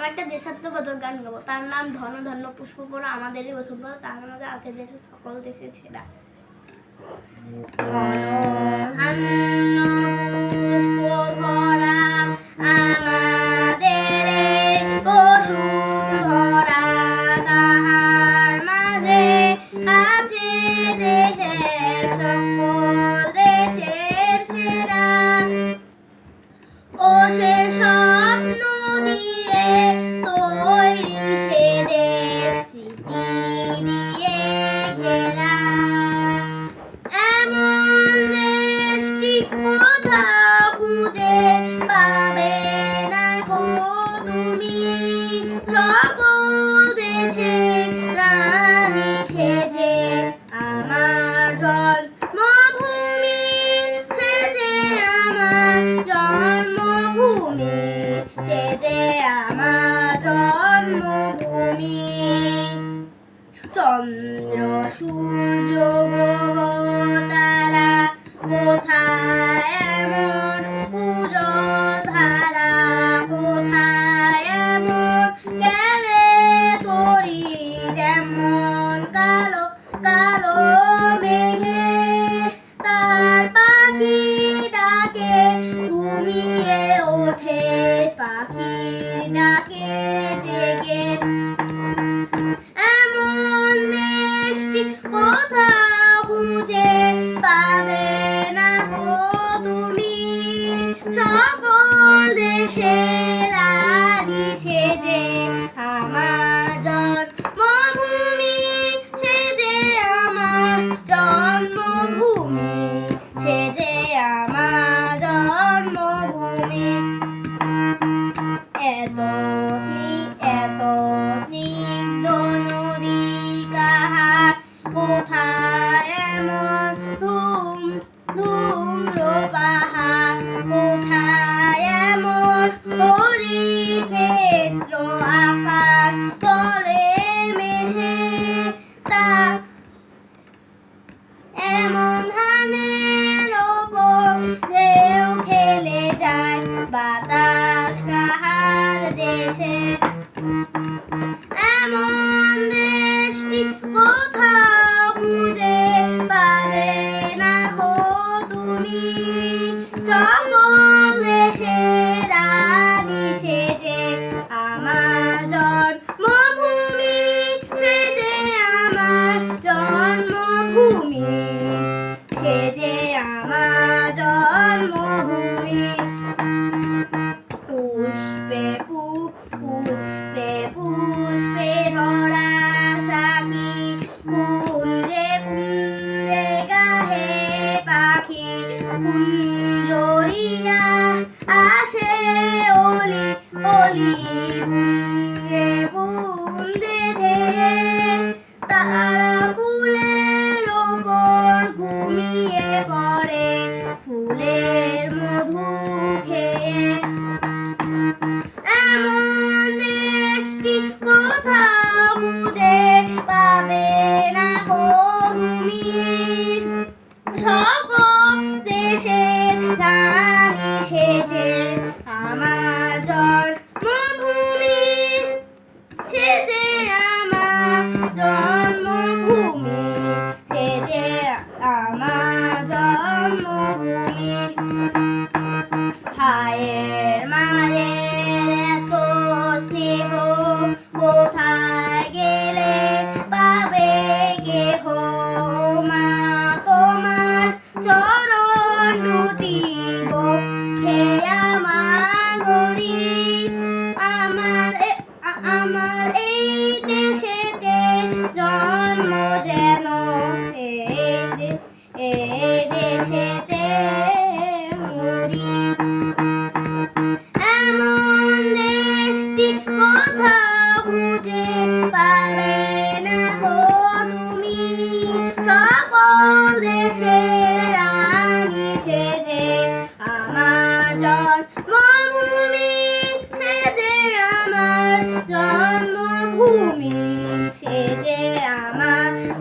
আমি একটা দেশাত্মবোধক গান গাবো। তার নাম ধন ধন্য পুষ্প পড়া আমাদেরই বসুন্ধরা তার মাঝে আছে দেশে সকল দেশে ছেড়া। ধন্য জন্মভূমি যে আমার জন্মভূমি। চন্দ্র সূর্য গ্রহ কোথা খুঁজে না গো তুমি। সকল দেশে আমার জন্মভূমি সেজে আমার জন্মভূমি সেজে আমার জন্মভূমি সেজে আমার জন্মভূমি পুষ্পে পুষ্পে পুষ্পে ভরা সাখী কুঞ্জে কুঞ্জে গাহে পাখি কুঞ্জরিয়া আসে কোথাও জন্ম যেন দে- দেশেতে মরি এমন দেশটি কোথাও খুঁজে পাবে না গো তুমি সকল দেশের রানী সেজে আমার জন্মভূমি সেজে আমার জন্মভূমি।